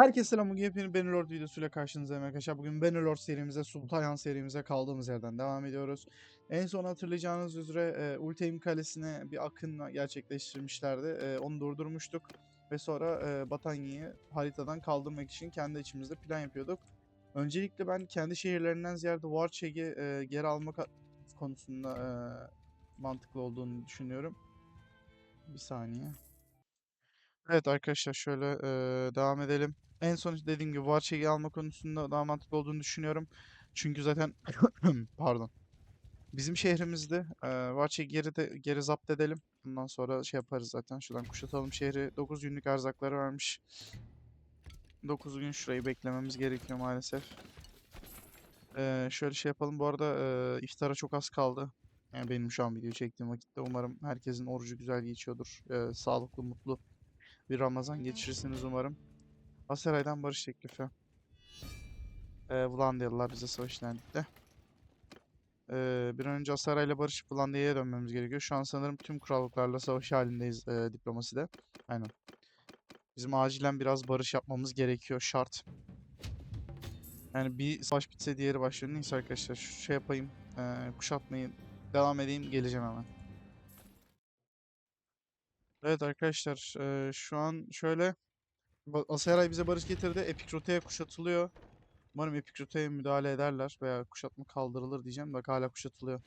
Herkese selam. Bugün yepyeni Bannerlord videosuyla karşınızdayım arkadaşlar. Bugün Bannerlord serimize, Sultanyan serimize kaldığımız yerden devam ediyoruz. En son hatırlayacağınız üzere e, Ulteim Kalesi'ne bir akın gerçekleştirmişlerdi. E, onu durdurmuştuk. Ve sonra e, Batanya'yı haritadan kaldırmak için kendi içimizde plan yapıyorduk. Öncelikle ben kendi şehirlerinden ziyade Warcheg'i e, geri almak konusunda e, mantıklı olduğunu düşünüyorum. Bir saniye. Evet arkadaşlar şöyle eee, devam edelim. En son dediğim gibi Varçe'yi alma konusunda daha mantıklı olduğunu düşünüyorum. Çünkü zaten pardon. Bizim şehrimizde eee Varçe'yi geri de geri zapt edelim. Bundan sonra şey yaparız zaten. Şuradan kuşatalım şehri. 9 günlük erzakları vermiş. 9 gün şurayı beklememiz gerekiyor maalesef. Eee, şöyle şey yapalım. Bu arada eee, iftara çok az kaldı. Yani benim şu an video çektiğim vakitte umarım herkesin orucu güzel geçiyordur. Eee, sağlıklı, mutlu bir Ramazan geçirirsiniz umarım. Aseray'dan barış teklifi. Ee, Vlandiyalılar bize savaş etti. Ee, bir an önce Asaray'la barışıp Vlandiya'ya dönmemiz gerekiyor. Şu an sanırım tüm krallıklarla savaş halindeyiz e, diplomaside. Aynen. Bizim acilen biraz barış yapmamız gerekiyor. Şart. Yani bir savaş bitse diğeri başlıyor. Neyse arkadaşlar şu şey yapayım. E, kuşatmayı devam edeyim. Geleceğim hemen. Evet arkadaşlar e, şu an şöyle Aseray bize barış getirdi. Epikrote'ye kuşatılıyor. Umarım Epikrote'ye müdahale ederler veya kuşatma kaldırılır diyeceğim. Bak hala kuşatılıyor.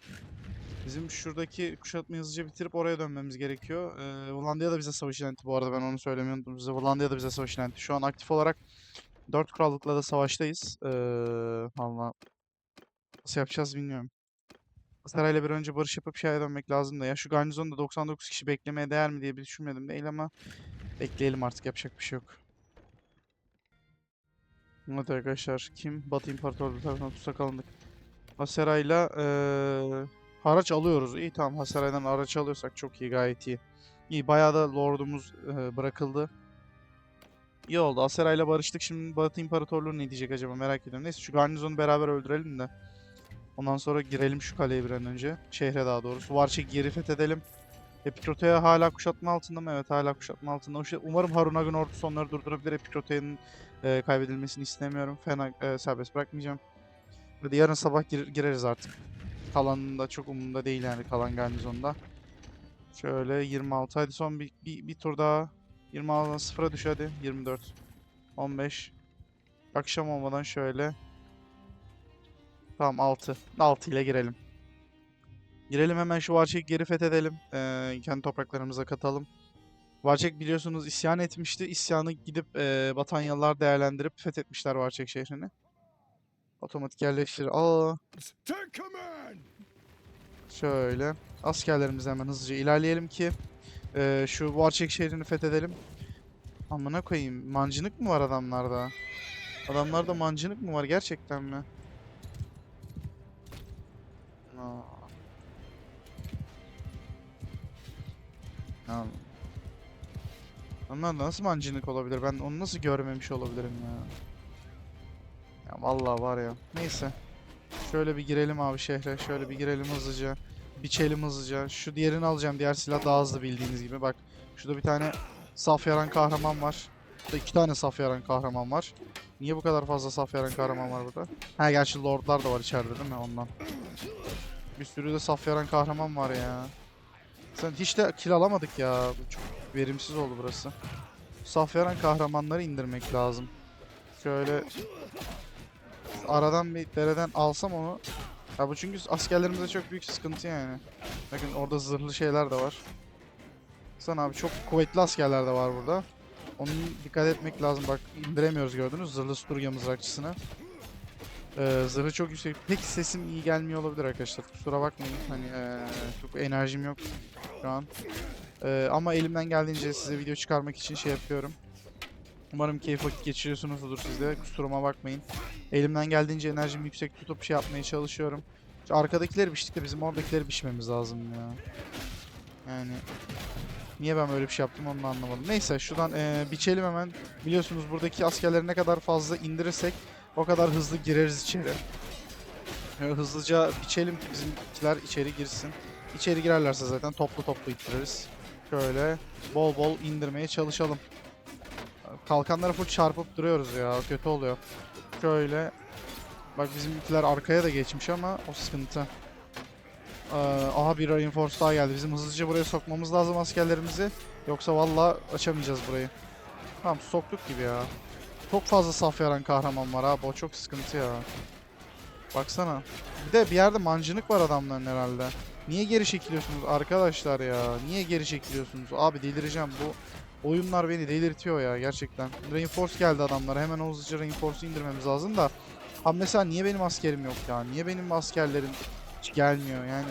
Bizim şuradaki kuşatmayı hızlıca bitirip oraya dönmemiz gerekiyor. Ee, Hollandiya da bize savaş ilan etti bu arada ben onu söylemeyi unuttum. Bize Hollandiya da bize savaş ilan etti. Şu an aktif olarak 4 krallıkla da savaştayız. Ee, valla nasıl yapacağız bilmiyorum. Sarayla bir önce barış yapıp şeye dönmek lazım da ya şu garnizonda 99 kişi beklemeye değer mi diye bir düşünmedim değil ama bekleyelim artık yapacak bir şey yok. Evet arkadaşlar kim Batı İmparatorluğu tarafından tutsak alındık. Haseray'la eee haraç alıyoruz. İyi tamam Haseray'dan haraç alıyorsak çok iyi gayet iyi. İyi bayağı da lordumuz eee, bırakıldı. İyi oldu. Aseray'la barıştık. Şimdi Batı İmparatorluğu ne diyecek acaba merak ediyorum. Neyse şu garnizonu beraber öldürelim de. Ondan sonra girelim şu kaleye bir an önce. Şehre daha doğrusu. Varçek geri fethedelim. Epikroteya hala kuşatma altında mı? Evet hala kuşatma altında. Umarım Harunagın ordusu onları durdurabilir. Epikrotea'nın e, kaybedilmesini istemiyorum. Fena e, serbest bırakmayacağım. Hadi yarın sabah gir- gireriz artık. Kalanında çok umurumda değil yani kalan garnizonda. Şöyle 26. Hadi son bir, bir, bir tur daha. 26'dan 0'a düş hadi. 24. 15. Akşam olmadan şöyle. Tamam 6. 6 ile girelim. Girelim hemen şu Varçek'i geri fethedelim. Ee, kendi topraklarımıza katalım. Varçek biliyorsunuz isyan etmişti. İsyanı gidip e, Batanyalılar değerlendirip fethetmişler Varçek şehrini. Otomatik yerleştir. Aa, şöyle. Askerlerimizi hemen hızlıca ilerleyelim ki e, şu Varçek şehrini fethedelim. Amına koyayım. Mancınık mı var adamlarda? Adamlarda mancınık mı var gerçekten mi? Aa. Ya. Onlar nasıl mancınık olabilir? Ben onu nasıl görmemiş olabilirim ya? Ya vallahi var ya. Neyse. Şöyle bir girelim abi şehre. Şöyle bir girelim hızlıca. Biçelim hızlıca. Şu diğerini alacağım. Diğer silah daha hızlı bildiğiniz gibi. Bak. Şurada bir tane saf yaran kahraman var. Burada iki tane saf yaran kahraman var. Niye bu kadar fazla saf yaran kahraman var burada? Ha gerçi lordlar da var içeride değil mi ondan? Bir sürü de saf yaran kahraman var ya. Sen hiç de kill alamadık ya. Çok verimsiz oldu burası. Saf yaran kahramanları indirmek lazım. Şöyle aradan bir dereden alsam onu. Ya bu çünkü askerlerimize çok büyük sıkıntı yani. Bakın orada zırhlı şeyler de var. Sana abi çok kuvvetli askerler de var burada. Onun dikkat etmek lazım. Bak indiremiyoruz gördünüz zırhlı Sturya mızrakçısını. Ee, zırhı çok yüksek. Peki sesim iyi gelmiyor olabilir arkadaşlar. Kusura bakmayın. Hani ee, çok enerjim yok şu an. Ee, ama elimden geldiğince size video çıkarmak için şey yapıyorum. Umarım keyif vakit geçiriyorsunuzdur siz de. Kusuruma bakmayın. Elimden geldiğince enerjimi yüksek tutup şey yapmaya çalışıyorum. Şu arkadakileri biçtik de bizim oradakileri biçmemiz lazım ya. Yani niye ben böyle bir şey yaptım onu anlamadım. Neyse şuradan eee, biçelim hemen. Biliyorsunuz buradaki askerleri ne kadar fazla indirirsek o kadar hızlı gireriz içeri. Hızlıca biçelim ki bizimkiler içeri girsin. İçeri girerlerse zaten toplu toplu ittiririz. Şöyle bol bol indirmeye çalışalım. kalkanlara full çarpıp duruyoruz ya. Kötü oluyor. Şöyle. Bak bizimkiler arkaya da geçmiş ama o sıkıntı. Ee, aha bir reinforce daha geldi. Bizim hızlıca buraya sokmamız lazım askerlerimizi. Yoksa valla açamayacağız burayı. Tamam soktuk gibi ya. Çok fazla saf yaran kahraman var abi. O çok sıkıntı ya. Baksana. Bir de bir yerde mancınık var adamların herhalde. Niye geri çekiliyorsunuz arkadaşlar ya? Niye geri çekiliyorsunuz? Abi delireceğim bu. Oyunlar beni delirtiyor ya gerçekten. Reinforce geldi adamlara. Hemen hızlıca Reinforce'u indirmemiz lazım da. Abi mesela niye benim askerim yok ya? Niye benim askerlerim hiç gelmiyor yani?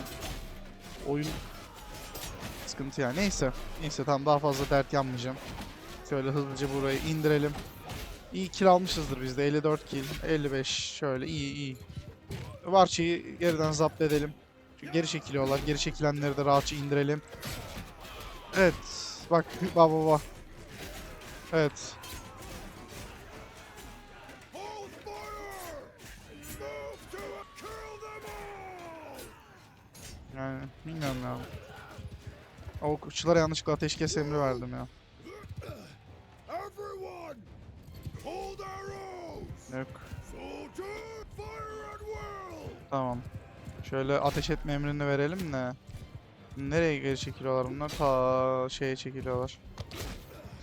Oyun sıkıntı ya. Neyse. Neyse tamam daha fazla dert yanmayacağım. Şöyle hızlıca burayı indirelim. İyi kill almışızdır biz de. 54 kill. 55. Şöyle iyi iyi. Varçayı geriden zapt edelim. Çünkü geri çekiliyorlar. Geri çekilenleri de rahatça indirelim. Evet. Bak bak bak bak. Evet. Yani bilmiyorum ya. O okçulara yanlışlıkla ateşkes emri verdim ya. Yok. Tamam. Şöyle ateş etme emrini verelim de. Nereye geri çekiliyorlar bunlar? Ta şeye çekiliyorlar.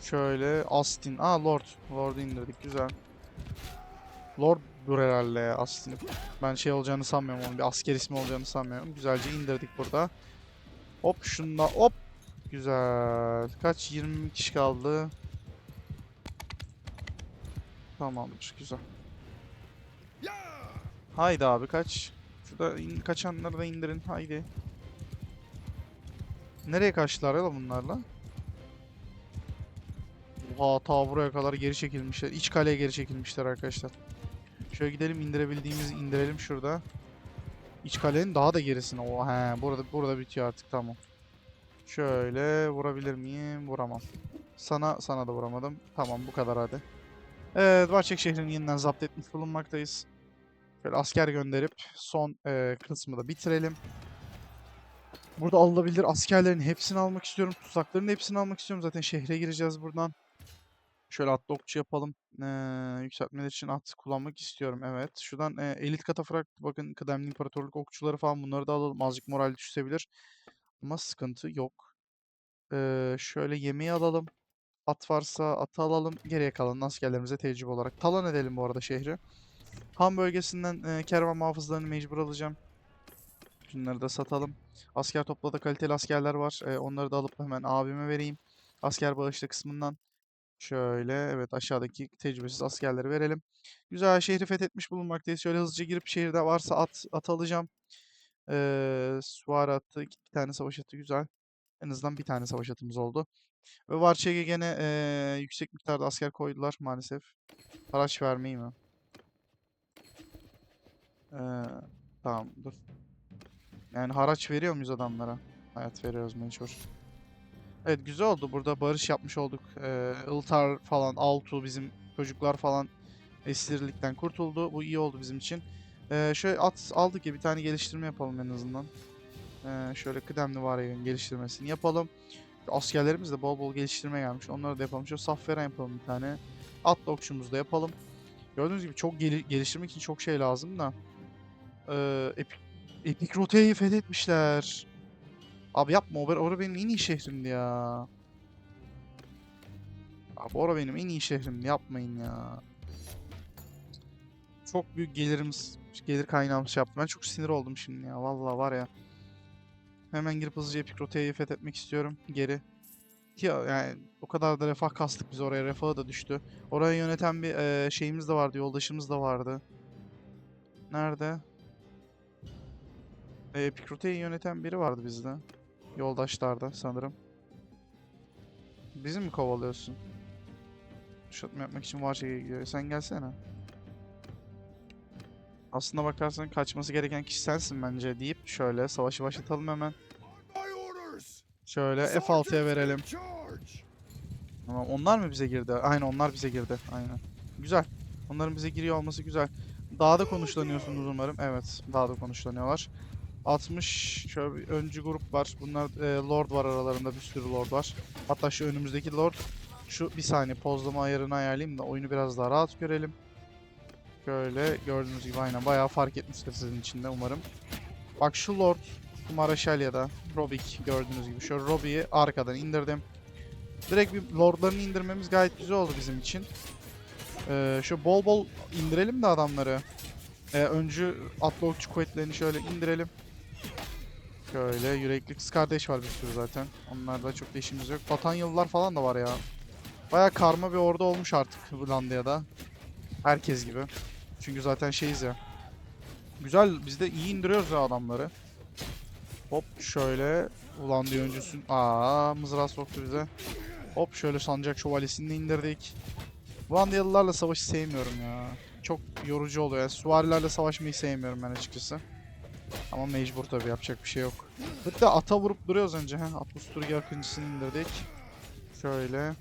Şöyle Astin. Aa Lord. Lord'u indirdik. Güzel. Lord'dur herhalde ya Astin. Ben şey olacağını sanmıyorum onun. Bir asker ismi olacağını sanmıyorum. Güzelce indirdik burada. Hop şunda hop. Güzel. Kaç? 20 kişi kaldı. Tamamdır. Güzel. Haydi abi kaç. Şurada in, kaçanları da indirin. Haydi. Nereye kaçtılar ya bunlarla? Oha ta buraya kadar geri çekilmişler. İç kaleye geri çekilmişler arkadaşlar. Şöyle gidelim indirebildiğimizi indirelim şurada. İç kalenin daha da gerisine. O he burada burada bitiyor artık tamam. Şöyle vurabilir miyim? Vuramam. Sana sana da vuramadım. Tamam bu kadar hadi. Evet Bahçek şehrini yeniden zapt etmiş bulunmaktayız. Şöyle asker gönderip son eee, kısmı da bitirelim. Burada alınabilir askerlerin hepsini almak istiyorum. Tuzakların hepsini almak istiyorum. Zaten şehre gireceğiz buradan. Şöyle atlı okçu yapalım. Eee yükseltmeler için at kullanmak istiyorum. Evet. Şuradan eee, elit katafrak bakın kıdemli imparatorluk okçuları falan bunları da alalım. Azıcık moral düşebilir. Ama sıkıntı yok. Eee, şöyle yemeği alalım. At varsa atı alalım. Geriye kalan askerlerimize tecrübe olarak. Talan edelim bu arada şehri. Han bölgesinden e, kervan muhafızlarını mecbur alacağım. Şunları da satalım. Asker toplada kaliteli askerler var. E, onları da alıp hemen abime vereyim. Asker bağışlı kısmından. Şöyle evet aşağıdaki tecrübesiz askerleri verelim. Güzel şehri fethetmiş bulunmaktayız. Şöyle hızlıca girip şehirde varsa at, at alacağım. Ee, süvari attı. Bir tane savaş atı güzel. En azından bir tane savaş atımız oldu. Ve Varçeg'e gene e, yüksek miktarda asker koydular maalesef. Haraç vermeyi mi? Ee, tamam dur. Yani haraç veriyor muyuz adamlara? Evet veriyoruz mecbur. Evet güzel oldu. Burada barış yapmış olduk. Ee, Iltar falan, Altu bizim çocuklar falan esirlikten kurtuldu. Bu iyi oldu bizim için. Ee, şöyle at aldık ya bir tane geliştirme yapalım en azından. Ee, şöyle kıdemli var geliştirmesini yapalım. Askerlerimiz de bol bol geliştirme gelmiş. Onları da yapalım. Şöyle saf veren yapalım bir tane. Atlı okçumuzu da yapalım. Gördüğünüz gibi çok geli- geliştirmek için çok şey lazım da. Ee, Epic, Epic Rota'yı fethetmişler. Abi yapma. Orada orada benim en iyi şehrimdi ya. Abi orada benim en iyi şehrimdi. Yapmayın ya. Çok büyük gelirimiz, gelir kaynağımız şey yaptı. Ben çok sinir oldum şimdi ya. Vallahi var ya. Hemen girip hızlıca Epic Rota'yı fethetmek istiyorum. Geri. Ya yani o kadar da refah kastık biz oraya. Refahı da düştü. Orayı yöneten bir eee, şeyimiz de vardı. Yoldaşımız da vardı. Nerede? E, Epic Rota'yı yöneten biri vardı bizde. Yoldaşlarda sanırım. Bizi mi kovalıyorsun? Kuşatma yapmak için Varşa'ya gidiyor. Sen gelsene. Aslına bakarsan kaçması gereken kişi sensin bence deyip şöyle savaşı başlatalım hemen. Şöyle F6'ya Sergeants verelim. Tamam onlar mı bize girdi? Aynen onlar bize girdi. Aynen. Güzel. Onların bize giriyor olması güzel. Dağda konuşlanıyorsunuz umarım. Evet, dağda konuşlanıyorlar. 60 şöyle bir öncü grup var. Bunlar e, lord var aralarında bir sürü lord var. Hatta şu önümüzdeki lord Şu bir saniye pozlama ayarını ayarlayayım da oyunu biraz daha rahat görelim. Şöyle gördüğünüz gibi aynen bayağı fark etmiştir sizin için de umarım. Bak şu Lord, şu Maraşal ya da Robik gördüğünüz gibi. Şu Robbie'yi arkadan indirdim. Direkt bir Lord'larını indirmemiz gayet güzel oldu bizim için. Ee, şu bol bol indirelim de adamları. Ee, öncü atlı okçu kuvvetlerini şöyle indirelim. Şöyle yürekli kız kardeş var bir sürü zaten. Onlarda çok da işimiz yok. Batanyalılar falan da var ya. Baya karma bir ordu olmuş artık Hollanda'da. Herkes gibi. Çünkü zaten şeyiz ya. Güzel biz de iyi indiriyoruz ya adamları. Hop şöyle. Hollanda öncüsün. Aa mızrağı soktu bize. Hop şöyle sancak şövalyesini indirdik. Hollandayalılarla savaşı sevmiyorum ya. Çok yorucu oluyor. Yani süvarilerle savaşmayı sevmiyorum ben açıkçası. Ama mecbur tabii yapacak bir şey yok. Hatta ata vurup duruyoruz önce. Heh, Atlusturgi akıncısını indirdik. Şöyle.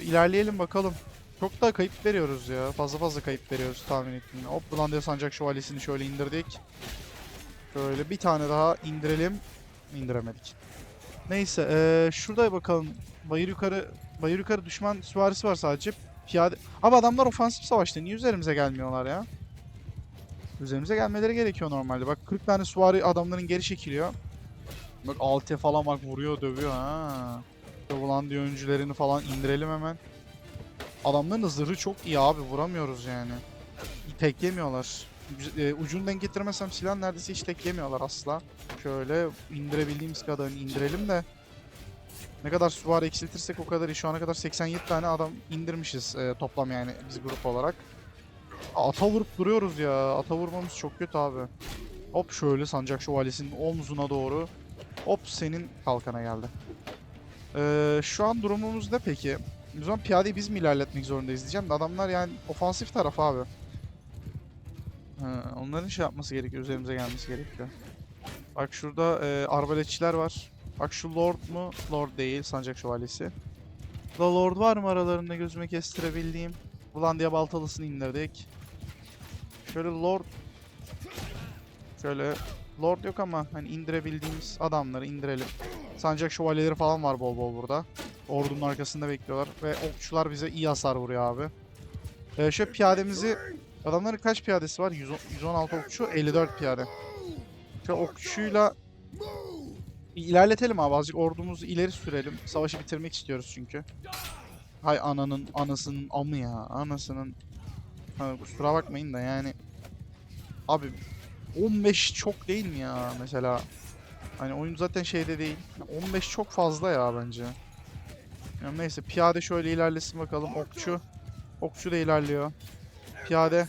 İlerleyelim bakalım. Çok da kayıp veriyoruz ya. Fazla fazla kayıp veriyoruz tahmin ettiğim. Hop Bulandia Sancak Şövalyesini şöyle indirdik. Şöyle bir tane daha indirelim. İndiremedik. Neyse eee şurada bakalım. Bayır yukarı bayır yukarı düşman süvarisi var sadece. Piyade. Abi adamlar ofansif savaşta. Niye üzerimize gelmiyorlar ya? Üzerimize gelmeleri gerekiyor normalde. Bak 40 tane süvari adamların geri çekiliyor. Bak 6'ya falan bak vuruyor dövüyor ha. Hollanda öncülerini falan indirelim hemen. Adamların da zırhı çok iyi abi vuramıyoruz yani. Tek yemiyorlar. E, ucunu denk getirmesem silah neredeyse hiç tek yemiyorlar asla. Şöyle indirebildiğimiz kadarını indirelim de. Ne kadar süvari eksiltirsek o kadar iyi. Şu ana kadar 87 tane adam indirmişiz e, toplam yani biz grup olarak. Ata vurup duruyoruz ya. Ata vurmamız çok kötü abi. Hop şöyle sancak şövalyesinin omzuna doğru. Hop senin kalkana geldi. Ee, şu an durumumuz ne peki? O zaman piyadeyi biz mi ilerletmek zorundayız diyeceğim de adamlar yani ofansif taraf abi. Ha, onların şey yapması gerekiyor, üzerimize gelmesi gerekiyor. Bak şurada e, arbaletçiler var. Bak şu Lord mu? Lord değil, Sancak Şövalyesi. Da Lord var mı aralarında gözüme kestirebildiğim? Bulandia baltalısını indirdik. Şöyle Lord... Şöyle... Lord yok ama hani indirebildiğimiz adamları indirelim. Sancak şövalyeleri falan var bol bol burada. Ordunun arkasında bekliyorlar ve okçular bize iyi hasar vuruyor abi. Ee, şöyle piyademizi... Adamların kaç piyadesi var? 110 116 okçu, 54 piyade. Şöyle okçuyla ilerletelim abi azıcık ordumuzu ileri sürelim. Savaşı bitirmek istiyoruz çünkü. Hay ananın anasının amı ya. Anasının... Ha, kusura bakmayın da yani... Abi 15 çok değil mi ya mesela? Hani oyun zaten şeyde değil. 15 çok fazla ya bence. Ya neyse piyade şöyle ilerlesin bakalım. Okçu. Okçu da ilerliyor. Piyade.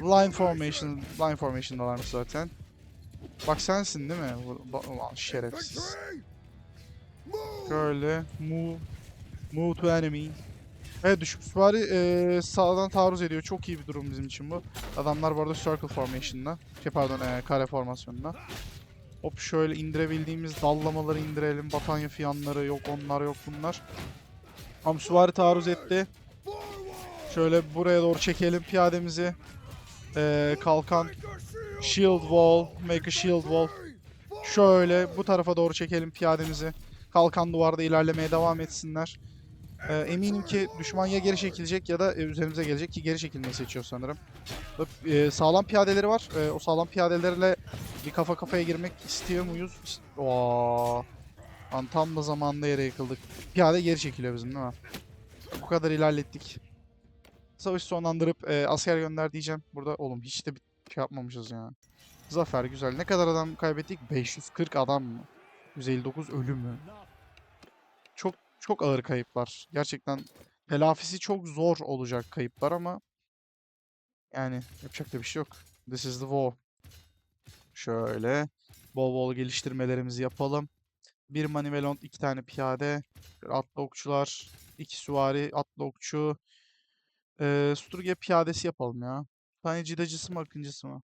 Line formation. Line formation'dalarmış zaten. Bak sensin değil mi? Ulan şerefsiz. Şöyle move. Move to enemy. Evet düşük süvari eee, sağdan taarruz ediyor. Çok iyi bir durum bizim için bu. Adamlar bu arada circle formation'da. Şey pardon eee, kare formasyonunda. Hop şöyle indirebildiğimiz dallamaları indirelim. Batanya fiyanları yok onlar yok bunlar. Tam süvari taarruz etti. Şöyle buraya doğru çekelim piyademizi. Eee, kalkan shield wall. Make a shield wall. Şöyle bu tarafa doğru çekelim piyademizi. Kalkan duvarda ilerlemeye devam etsinler. Ee, eminim ki düşman ya geri çekilecek ya da e, üzerimize gelecek ki geri çekilmeyi seçiyor sanırım. E, sağlam piyadeleri var. E, o sağlam piyadelerle bir kafa kafaya girmek istiyor muyuz? Oo. Lan tam da zamanında yere yıkıldık. Piyade geri çekiliyor bizim değil mi? Bu kadar ilerlettik. Savaşı sonlandırıp e, asker gönder diyeceğim. Burada oğlum hiç de bir şey yapmamışız ya. Zafer güzel. Ne kadar adam kaybettik? 540 adam mı? 159 ölü mü? Çok ağır kayıplar. Gerçekten telafisi çok zor olacak kayıplar ama yani yapacak da bir şey yok. This is the war. Şöyle bol bol geliştirmelerimizi yapalım. Bir manivelon, iki tane piyade, atlı okçular, iki süvari, atlı okçu. Ee, Sturge piyadesi yapalım ya. Bir tane cidacısı mı, akıncısı mı?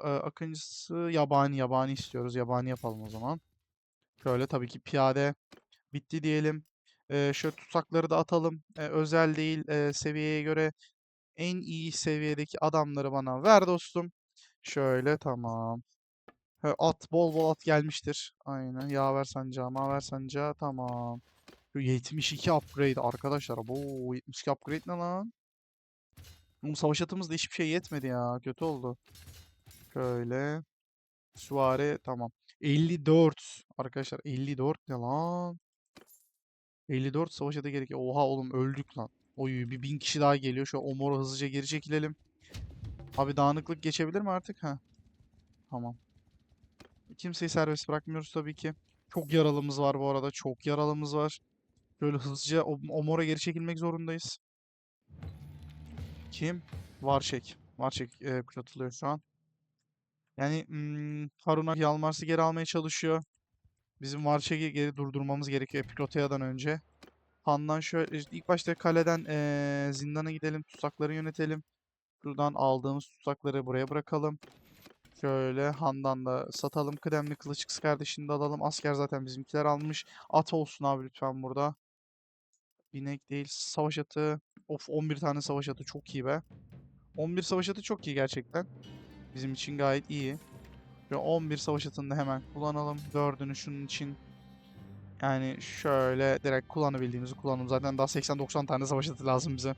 Ee, akıncısı yabani, yabani istiyoruz. Yabani yapalım o zaman. Şöyle tabii ki piyade bitti diyelim. Ee, şöyle tutsakları da atalım. Ee, özel değil, ee, seviyeye göre en iyi seviyedeki adamları bana ver dostum. Şöyle tamam. He, at bol bol at gelmiştir. Aynen. Yaver sancağı, maver sancağı tamam. Şu 72 upgrade arkadaşlar. Bu 72 upgrade ne lan? Oğlum savaş atımızda hiçbir şey yetmedi ya. Kötü oldu. Şöyle. Süvari tamam. 54. Arkadaşlar 54 ne lan? 54 savaş atı gerekiyor. Oha oğlum öldük lan. Oy bir bin kişi daha geliyor. Şu Omor'a hızlıca geri çekilelim. Abi dağınıklık geçebilir mi artık? Ha. Tamam. Kimseyi serbest bırakmıyoruz tabii ki. Çok yaralımız var bu arada. Çok yaralımız var. Böyle hızlıca Omor'a geri çekilmek zorundayız. Kim? Varçek. Varçek e, kuşatılıyor şu an. Yani hmm, Haruna Yalmars'ı geri almaya çalışıyor. Bizim Varçek'i geri durdurmamız gerekiyor Epikotea'dan önce. Han'dan şöyle ilk başta kaleden e, zindana gidelim. Tutsakları yönetelim. Buradan aldığımız tutsakları buraya bırakalım. Şöyle Han'dan da satalım. Kıdemli kılıç kardeşini de alalım. Asker zaten bizimkiler almış. At olsun abi lütfen burada. Binek değil. Savaş atı. Of 11 tane savaş atı çok iyi be. 11 savaş atı çok iyi gerçekten. Bizim için gayet iyi. Ve 11 savaş atını da hemen kullanalım. 4'ünü şunun için. Yani şöyle direkt kullanabildiğimizi kullanalım. Zaten daha 80-90 tane savaş atı lazım bize.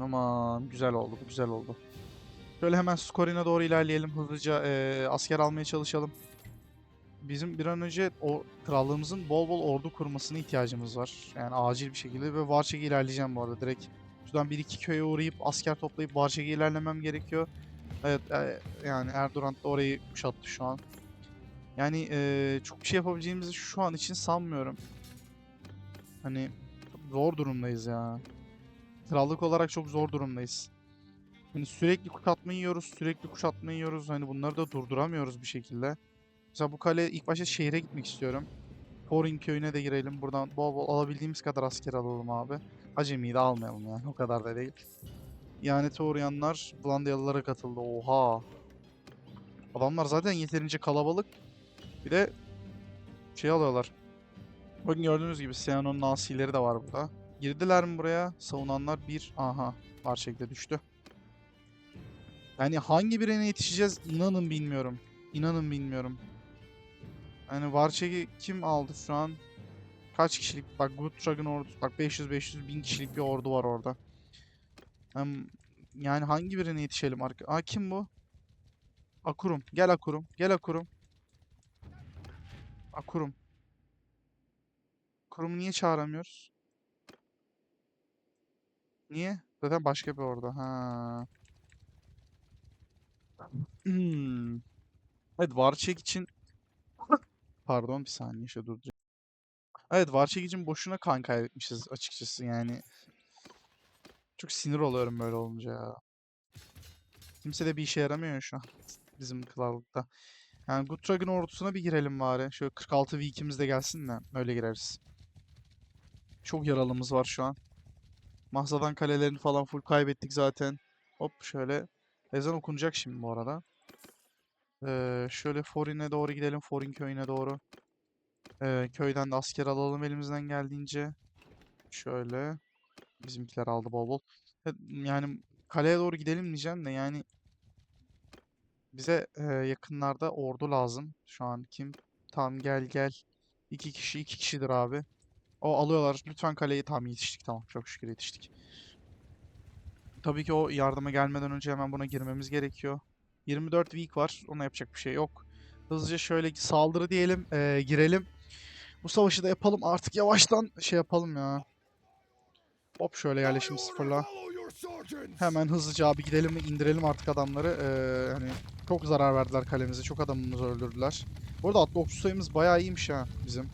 Aman güzel oldu güzel oldu. Şöyle hemen Skorin'e doğru ilerleyelim. Hızlıca eee, asker almaya çalışalım. Bizim bir an önce o krallığımızın bol bol ordu kurmasına ihtiyacımız var. Yani acil bir şekilde ve Varçek'e ilerleyeceğim bu arada direkt. Şuradan bir iki köye uğrayıp asker toplayıp Varçek'e ilerlemem gerekiyor. Evet e, yani Erdoğan da orayı kuşattı şu an. Yani eee, çok bir şey yapabileceğimizi şu an için sanmıyorum. Hani zor durumdayız ya. Krallık olarak çok zor durumdayız. Hani sürekli kuşatma yiyoruz, sürekli kuşatma yiyoruz. Hani bunları da durduramıyoruz bir şekilde. Mesela bu kale ilk başta şehre gitmek istiyorum. Thorin köyüne de girelim. Buradan bol bol alabildiğimiz kadar asker alalım abi. Acemiyi de almayalım yani. O kadar da değil. İhanete uğrayanlar Blandiyalılara katıldı. Oha. Adamlar zaten yeterince kalabalık. Bir de şey alıyorlar. Bakın gördüğünüz gibi Seano'nun asileri de var burada. Girdiler mi buraya? Savunanlar bir. Aha. Var şekilde düştü. Yani hangi birine yetişeceğiz inanın bilmiyorum. İnanın bilmiyorum. Yani Varçek'i kim aldı şu an? Kaç kişilik? Bak Good Dragon ordu. Bak 500-500 bin kişilik bir ordu var orada. Hem, yani hangi birine yetişelim? Arka Aa kim bu? Akurum. Gel Akurum. Gel Akurum. Akurum. Akurum'u niye çağıramıyoruz? Niye? Zaten başka bir ordu. Ha. Evet Varçek için Pardon bir saniye şöyle dur. Evet Varçek için boşuna kan kaybetmişiz açıkçası yani. Çok sinir oluyorum böyle olunca ya. Kimse de bir işe yaramıyor şu an bizim krallıkta. Yani Good Dragon ordusuna bir girelim bari. Şöyle 46 V2'miz de gelsin de öyle gireriz. Çok yaralımız var şu an. Mahzadan kalelerini falan full kaybettik zaten. Hop şöyle. Ezan okunacak şimdi bu arada. Ee, şöyle Forin'e doğru gidelim. Forin köyüne doğru. Ee, köyden de asker alalım elimizden geldiğince. Şöyle. Bizimkiler aldı bol bol. Evet, Yani kaleye doğru gidelim diyeceğim de yani bize e, yakınlarda ordu lazım. Şu an kim? Tamam gel gel. İki kişi iki kişidir abi. O alıyorlar. Lütfen kaleyi tam yetiştik. Tamam çok şükür yetiştik. Tabii ki o yardıma gelmeden önce hemen buna girmemiz gerekiyor. 24 week var. Ona yapacak bir şey yok. Hızlıca şöyle saldırı diyelim. e, girelim. Bu savaşı da yapalım. Artık yavaştan şey yapalım ya. Hop şöyle yerleşim sıfırla. Hemen hızlıca abi gidelim ve indirelim artık adamları. Ee, hani çok zarar verdiler kalemize. Çok adamımızı öldürdüler. Bu arada atlı okçu sayımız bayağı iyiymiş ha bizim.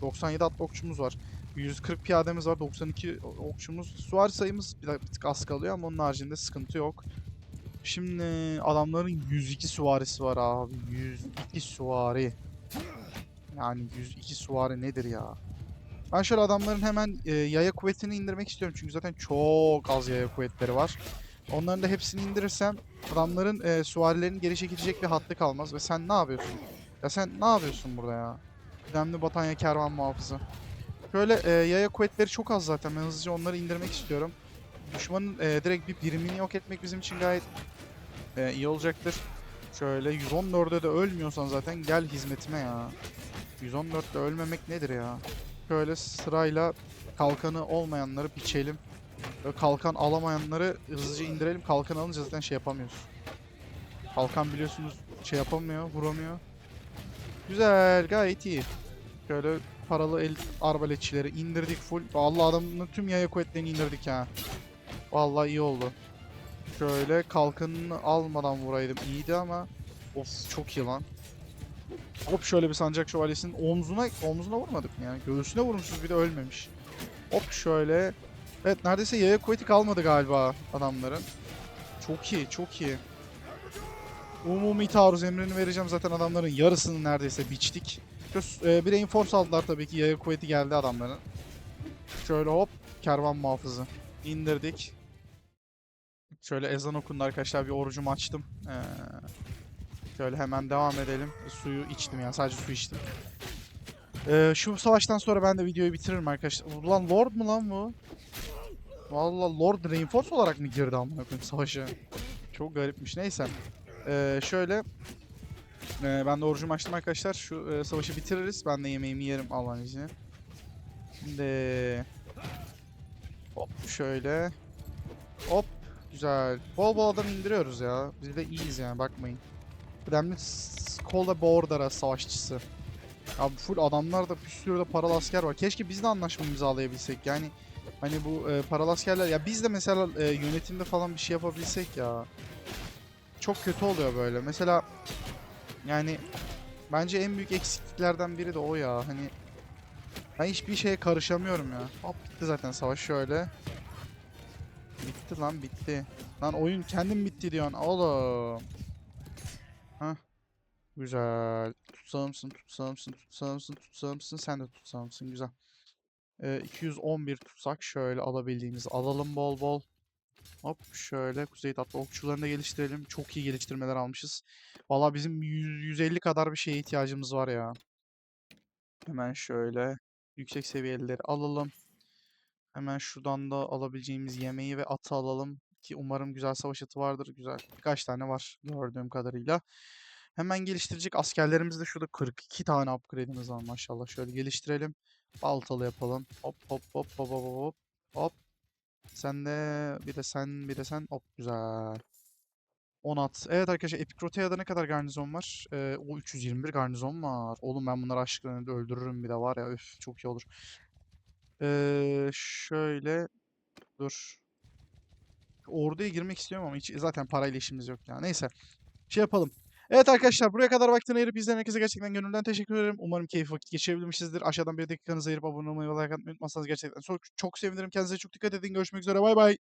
97 atlı okçumuz var. 140 piyademiz var. 92 okçumuz. Süvari sayımız bir, bir tık az kalıyor ama onun haricinde sıkıntı yok. Şimdi adamların 102 süvarisi var abi. 102 süvari. Yani 102 süvari nedir ya? Ben şöyle adamların hemen e, yaya kuvvetini indirmek istiyorum. Çünkü zaten çok az yaya kuvvetleri var. Onların da hepsini indirirsem adamların e, süvarilerin geri çekilecek bir hattı kalmaz. Ve sen ne yapıyorsun? Ya sen ne yapıyorsun burada ya? Önemli Batanya Kervan Muhafızı. Şöyle e, yaya kuvvetleri çok az zaten. Ben hızlıca onları indirmek istiyorum. Düşmanın e, direkt bir birimini yok etmek bizim için gayet e, iyi olacaktır. Şöyle 114'e de ölmüyorsan zaten gel hizmetime ya. 114'te ölmemek nedir ya? Şöyle sırayla kalkanı olmayanları biçelim. Böyle kalkan alamayanları hızlıca indirelim. Kalkan alınca zaten şey yapamıyoruz. Kalkan biliyorsunuz şey yapamıyor, vuramıyor. Güzel, gayet iyi. Şöyle paralı el arbaletçileri indirdik full. Vallahi adamın tüm yaya kuvvetlerini indirdik ha. Vallahi iyi oldu. Şöyle kalkanını almadan vuraydım iyiydi ama of çok iyi lan. Hop şöyle bir sancak şövalyesinin omzuna omzuna vurmadık mı yani? Göğsüne vurmuşuz bir de ölmemiş. Hop şöyle. Evet neredeyse yaya kuvveti kalmadı galiba adamların. Çok iyi çok iyi. Umumi taarruz emrini vereceğim zaten adamların yarısını neredeyse biçtik. E, bir reinforce aldılar tabii ki yaya kuvveti geldi adamların. Şöyle hop kervan muhafızı indirdik. Şöyle ezan okundu arkadaşlar bir orucumu açtım. Ee, şöyle hemen devam edelim. Suyu içtim yani sadece su içtim. Ee, şu savaştan sonra ben de videoyu bitiririm arkadaşlar. Ulan Lord mu lan bu? Vallahi Lord Reinforce olarak mı girdi amına koyayım savaşa? Çok garipmiş. Neyse. Ee, şöyle ee, ben de orucumu açtım arkadaşlar. Şu e, savaşı bitiririz. Ben de yemeğimi yerim Allah'ın izniyle. Şimdi hop şöyle hop güzel. Bol bol adam indiriyoruz ya. Biz de iyiyiz yani bakmayın. Kıdemli Skola Bordera savaşçısı. Abi full adamlar da bir sürü de paralı asker var. Keşke biz de anlaşma imzalayabilsek. Yani hani bu e, paralı askerler ya biz de mesela e, yönetimde falan bir şey yapabilsek ya. Çok kötü oluyor böyle. Mesela yani bence en büyük eksikliklerden biri de o ya. Hani ben hiçbir şeye karışamıyorum ya. Hop bitti zaten savaş şöyle. Bitti lan bitti. Lan oyun kendim bitti diyorsun oğlum. Güzel. Tutsağımsın, tutsağımsın, tutsağımsın, tutsağımsın. Sen de tutsağımsın. Güzel. Ee, 211 tutsak şöyle alabildiğimiz alalım bol bol. Hop şöyle kuzey tatlı okçularını da geliştirelim. Çok iyi geliştirmeler almışız. Valla bizim 100, 150 kadar bir şeye ihtiyacımız var ya. Hemen şöyle yüksek seviyeleri alalım. Hemen şuradan da alabileceğimiz yemeği ve atı alalım. Ki umarım güzel savaş atı vardır. Güzel. Birkaç tane var gördüğüm kadarıyla. Hemen geliştirecek askerlerimiz de şurada 42 tane upgrade'imiz var maşallah. Şöyle geliştirelim. Baltalı yapalım. Hop hop hop hop hop hop. Hop. Sen de bir de sen bir de sen. Hop güzel. 10 at. Evet arkadaşlar Epikrotea'da ne kadar garnizon var? Ee, o 321 garnizon var. Oğlum ben bunları açlıklarını öldürürüm bir de var ya. Üf çok iyi olur. Ee, şöyle dur. Orduya girmek istiyorum ama hiç zaten parayla işimiz yok ya. Neyse. Şey yapalım. Evet arkadaşlar buraya kadar vaktini ayırıp izleyen herkese gerçekten gönülden teşekkür ederim. Umarım keyif vakit geçirebilmişizdir. Aşağıdan bir dakikanızı ayırıp abone olmayı ve like atmayı unutmazsanız gerçekten çok, çok sevinirim. Kendinize çok dikkat edin. Görüşmek üzere. Bay bay.